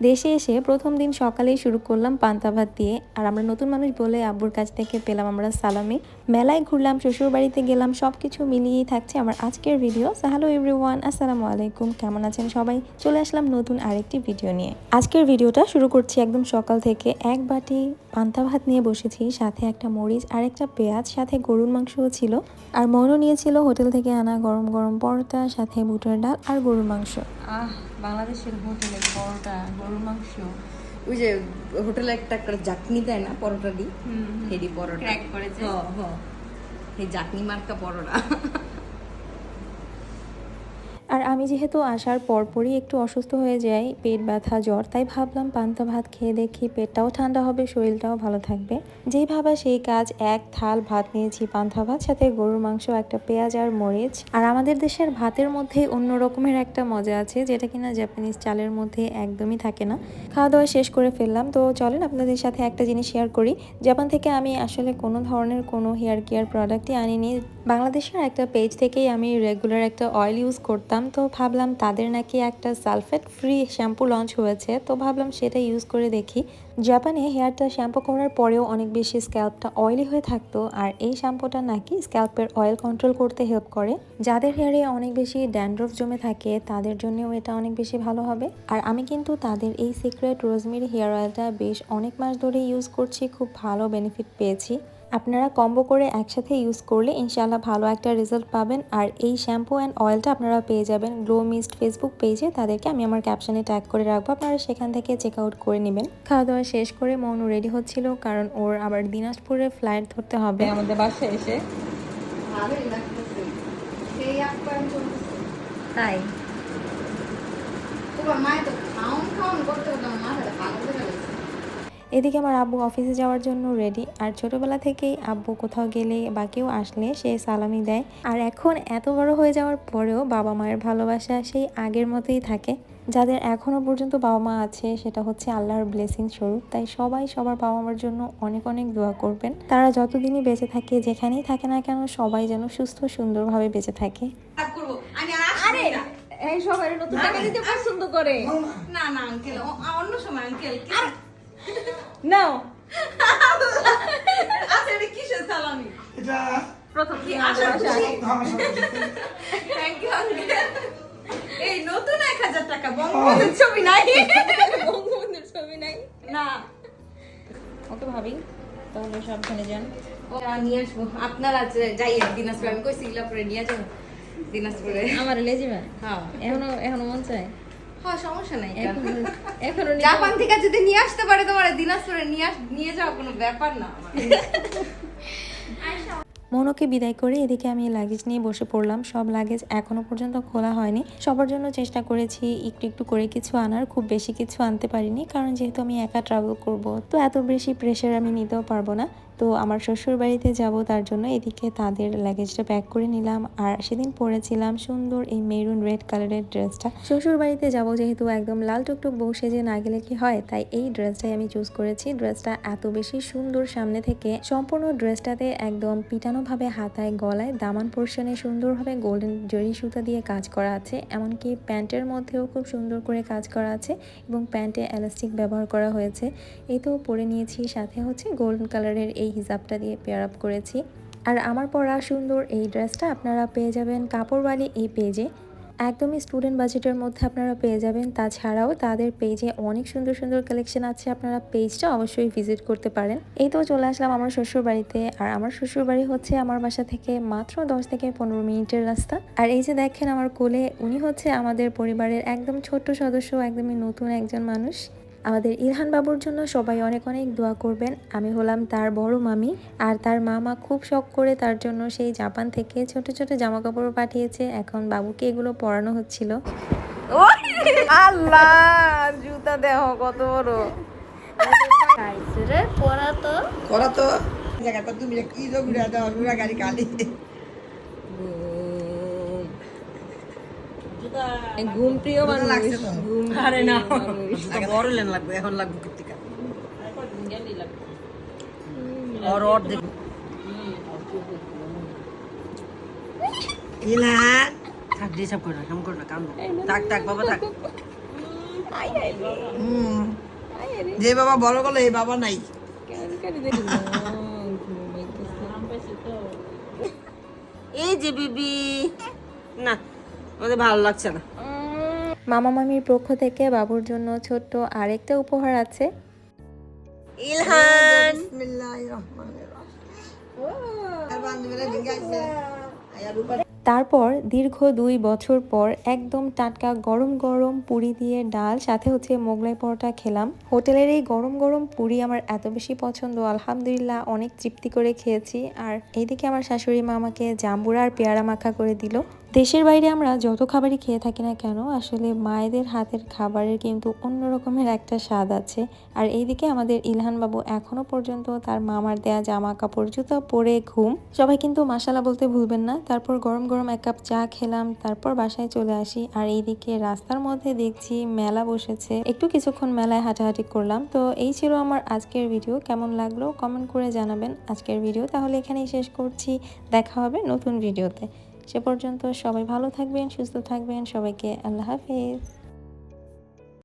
দেশে এসে প্রথম দিন সকালেই শুরু করলাম পান্তা ভাত দিয়ে। আর আমরা নতুন মানুষ বলে আব্বুর কাছ থেকে পেলাম আমরা সালামি। মেলায় ঘুরলাম শ্বশুর বাড়িতে গেলাম সব কিছু মিলিয়েই থাকছে আমার আজকের ভিডিও হ্যালো এভরিওয়ান আসসালামু আলাইকুম। কেমন আছেন সবাই? চলে আসলাম নতুন আরেকটি ভিডিও নিয়ে। আজকের ভিডিওটা শুরু করছি একদম সকাল থেকে। এক বাটি পান্তা ভাত নিয়ে বসেছি, সাথে একটা মরিচ আর একটা পেঁয়াজ, সাথে গরুর মাংসও ছিল। আর মনও নিয়েছিল হোটেল থেকে আনা গরম গরম পরোটা, সাথে বুটের ডাল আর গরুর মাংস। আহ বাংলাদেশের হোটেলে পরোটা গরুর মাংস। ওই যে হোটেলে একটা একটা চাটনি দেয় না পরোটা দি? হেডি পরোটা। করে যে। হ হ। এই চাটনি মার্কা পরোটা। আর আমি যেহেতু আসার পরপরই একটু অসুস্থ হয়ে যাই, পেট ব্যথা, জ্বর, তাই ভাবলাম পান্তা ভাত খেয়ে দেখি পেটটাও ঠান্ডা হবে, শরীরটাও ভালো থাকবে। যেই ভাবা সেই কাজ, এক থাল ভাত নিয়েছি পান্তা ভাত, সাথে গরুর মাংস, একটা পেঁয়াজ আর মরিচ। আর আমাদের দেশের ভাতের মধ্যে অন্য রকমের একটা মজা আছে, যেটা কিনা জাপানিজ চালের মধ্যে একদমই থাকে না। খাওয়া দাওয়া শেষ করে ফেললাম, তো চলেন আপনাদের সাথে একটা জিনিস শেয়ার করি। জাপান থেকে আমি আসলে কোনো ধরনের কোনো হেয়ার কেয়ার প্রোডাক্টই আনিনি। বাংলাদেশের একটা পেজ থেকেই আমি রেগুলার একটা অয়েল ইউজ করতাম। তো ভাবলাম তাদের নাকি একটা সালফেট ফ্রি শ্যাম্পু লঞ্চ হয়েছে, তো ভাবলাম সেটা ইউজ করে দেখি। জাপানে হেয়ারটা শ্যাম্পু করার পরেও অনেক বেশি স্ক্যাল্পটা অয়েলি হয়ে থাকতো আর এই শ্যাম্পুটা নাকি স্ক্যাল্পের অয়েল কন্ট্রোল করতে হেল্প করে। যাদের হেয়ারে অনেক বেশি ড্যান্ড্রফ জমে থাকে, তাদের জন্যও এটা অনেক বেশি ভালো হবে। আর আমি কিন্তু তাদের এই সিক্রেট রোজমেরি হেয়ার অয়েলটা বেশ অনেক মাস ধরে ইউজ করছি, খুব ভালো বেনিফিট পেয়েছি। আপনারা কম্বো করে একসাথে ইউজ করলে ইনশাআল্লাহ ভালো একটা রেজাল্ট পাবেন। আর এই শ্যাম্পু অ্যান্ড অয়েলটা আপনারা পেয়ে যাবেন গ্লো মিস্ট ফেসবুক পেজে তাদেরকে আমি আমার ক্যাপশনে ট্যাগ করে রাখব। আপনারা সেখান থেকে চেক আউট করে নেবেন। খাওয়া দাওয়া শেষ করে মৌনু রেডি হচ্ছিল কারণ ওর আবার দিনাজপুরে ফ্লাইট ধরতে হবে। আমাদের বাসে এসে। তাই মায়ের তো খাওন খাওন করতে পারতাম আমার মাথাটা পাগল হয়ে গেছে। এদিকে আমার আব্বু অফিসে যাওয়ার জন্য রেডি আর ছোটবেলা থেকেই আব্বু কোথাও গেলে বা কেউ আসলে সে সালামি দেয়। আর এখন এত বড় হয়ে যাওয়ার পরেও বাবা মায়ের ভালোবাসা সেই আগের মতোই থাকে। যাদের এখনও পর্যন্ত বাবা মা আছে সেটা হচ্ছে আল্লাহর ব্লেসিং স্বরূপ। তাই সবাই সবার বাবা মার জন্য অনেক অনেক দোয়া করবেন। তারা যতদিনই বেঁচে থাকে যেখানেই থাকে না কেন সবাই যেন সুস্থ সুন্দরভাবে বেঁচে থাকে। এই সবাই নতুন টাকা দিতে পছন্দ করে। না না আঙ্কেল অন্য সময় আঙ্কেল নাও আচ্ছা এটা কিসের সালামি? এটা প্রথম কি আসার আশা খুশি। আমার সাথে থ্যাংক ইউ আঙ্কেল এই নতুন এক হাজার টাকা বঙ্গবন্ধুর ছবি নাই? বঙ্গবন্ধুর ছবি নাই? না। ওকে ভাবি তাহলে সাবধানে যান। ও নিয়ে আসব। আপনারা যাই দিনাজপুরে আমি কইছি ইলাপুরে নিয়ে যাব। দিনাজপুরে। আমার লেজিবা? হ্যাঁ। এখনও এখনও মন চায়? হ্যাঁ সমস্যা নাই এখনও এখনও জাপান থেকে যদি নিয়ে আসতে পারে তোমার দিনাজপুরে নিয়ে নিয়ে যাওয়া কোনো ব্যাপার না আমার। মনোকে বিদায় করে এদিকে আমি লাগেজ নিয়ে বসে পড়লাম। সব লাগেজ এখনও পর্যন্ত খোলা হয়নি। সবার জন্য চেষ্টা করেছি একটু একটু করে কিছু আনার খুব বেশি কিছু আনতে পারিনি। কারণ যেহেতু আমি একা ট্রাভেল করব তো এত বেশি প্রেশার আমি নিতেও পারব না। তো আমার শ্বশুর বাড়িতে যাব, তার জন্য এদিকে তাদের লাগেজটা প্যাক করে নিলাম। আর সেদিন পরেছিলাম সুন্দর এই মেরুন রেড কালারের ড্রেসটা শ্বশুর বাড়িতে যাব যেহেতু একদম লাল টুকটুক বউ সেজে না গেলে কি হয়, তাই এই ড্রেসটাই আমি চুজ করেছি। ড্রেসটা এত বেশি সুন্দর সামনে থেকে, সম্পূর্ণ ড্রেসটাতে একদম পিটানোভাবে হাতায়, গলায় দামান পোর্শনে সুন্দরভাবে গোল্ডেন জরি সুতা দিয়ে কাজ করা আছে। এমনকি প্যান্টের মধ্যেও খুব সুন্দর করে কাজ করা আছে এবং প্যান্টে এলাস্টিক ব্যবহার করা হয়েছে। এই তো পরে নিয়েছি, সাথে হচ্ছে গোল্ডেন কালারের এই হিজাবটা দিয়ে পেয়ার আপ করেছি। আর আমার পরা সুন্দর এই ড্রেসটা আপনারা পেয়ে যাবেন কাপড়ওয়ালি এই পেজে একদমই স্টুডেন্ট বাজেটের মধ্যে আপনারা পেয়ে যাবেন। তাছাড়াও তাদের পেজে অনেক সুন্দর সুন্দর কালেকশন আছে। আপনারা পেজটা অবশ্যই ভিজিট করতে পারেন। এই তো চলে আসলাম আমার শ্বশুর বাড়িতে আর আমার শ্বশুর বাড়ি হচ্ছে আমার বাসা থেকে মাত্র দশ থেকে পনেরো মিনিটের রাস্তা। আর এই যে দেখেন আমার কোলে, উনি হচ্ছে আমাদের পরিবারের একদম ছোট্ট সদস্য, একদমই নতুন একজন মানুষ। আমাদের ইরহান বাবুর জন্য সবাই অনেক অনেক দোয়া করবেন। আমি হলাম তার বড় মামি। আর তার মামা খুব শখ করে তার জন্য সেই জাপান থেকে ছোট ছোট জামা কাপড় পাঠিয়েছে। এখন বাবুকে এগুলো পরানো হচ্ছিল। আল্লাহ জুতা দেহ কত বড়। রে পড়া তো। করা তো। জায়গাটা তুমি কি দাও? গাড়ি কালি ঘুম প্রিয় মানুষ লাগছে ঘুম আরে না। বড় লেন লাগবে এখন লাগবে কর্তিকা। আর ওর দেখ থাক দিয়ে করে না কাম করে না কাম না। থাক থাক বাবা থাক। যে বাবা বড় করল এই বাবা নাই। এই যে বিবি না আমাদের ভালো লাগছে না। মামা মামির পক্ষ থেকে বাবুর জন্য ছোট্ট আরেকটা উপহার আছে। ইলহান তারপর দীর্ঘ দুই বছর পর একদম টাটকা গরম গরম পুরি দিয়ে ডাল সাথে হচ্ছে মোগলাই পরোটা খেলাম। হোটেলের এই গরম গরম পুরি আমার এত বেশি পছন্দ আলহামদুলিল্লাহ অনেক তৃপ্তি করে খেয়েছি। আর এইদিকে আমার শাশুড়ি মা আমাকে জাম্বুরা আর পেয়ারা মাখা করে দিল। দেশের বাইরে আমরা যত খাবারই খেয়ে থাকি না কেন, আসলে মায়েদের হাতের খাবারের কিন্তু অন্য রকমের একটা স্বাদ আছে। আর এইদিকে আমাদের ইলহান বাবু এখনও পর্যন্ত তার মামার দেয়া জামা কাপড় জুতা পরে ঘুম। সবাই কিন্তু মাসালা বলতে ভুলবেন না। তারপর গরম গরম এক কাপ চা খেলাম, তারপর বাসায় চলে আসি। আর এইদিকে রাস্তার মধ্যে দেখছি মেলা বসেছে। একটু কিছুক্ষণ মেলায় হাঁটাহাঁটি করলাম। তো এই ছিল আমার আজকের ভিডিও। কেমন লাগল কমেন্ট করে জানাবেন। আজকের ভিডিও তাহলে এখানেই শেষ করছি। দেখা হবে নতুন ভিডিওতে। সে পর্যন্ত সবাই ভালো থাকবেন সুস্থ থাকবেন। সবাইকে আল্লাহ হাফেজ।